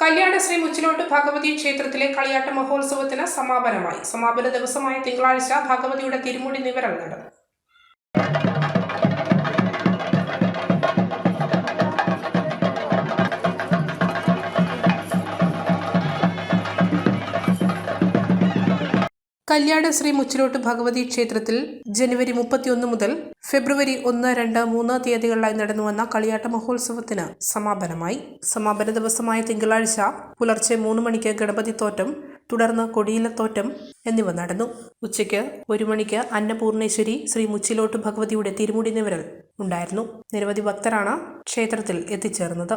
കല്യാണശ്രീ മുച്ചിലോട്ട് ഭഗവതി ക്ഷേത്രത്തിലെ കളിയാട്ട മഹോത്സവത്തിന് സമാപനമായി. സമാപന ദിവസമായ തിങ്കളാഴ്ച ഭഗവതിയുടെ തിരുമുടി നിവരൽ നടന്നു. കല്യാണ ശ്രീ മുച്ചിലോട്ട് ഭഗവതി ക്ഷേത്രത്തിൽ ജനുവരി മുപ്പത്തിയൊന്ന് മുതൽ ഫെബ്രുവരി ഒന്ന് രണ്ട് മൂന്ന് തീയതികളിലായി നടന്നുവന്ന കളിയാട്ട മഹോത്സവത്തിന് സമാപനമായി. സമാപന ദിവസമായ തിങ്കളാഴ്ച പുലർച്ചെ മൂന്ന് മണിക്ക് ഗണപതി തോറ്റം തുടർന്ന് കൊടിയിലത്തോറ്റം എന്നിവ നടന്നു. ഉച്ചയ്ക്ക് ഒരു മണിക്ക് അന്നപൂർണേശ്വരി ശ്രീ മുച്ചിലോട്ട് ഭഗവതിയുടെ തിരുമുടി നിവരൽ ഉണ്ടായിരുന്നു. നിരവധി ഭക്തരാണ് ക്ഷേത്രത്തിൽ എത്തിച്ചേർന്നത്.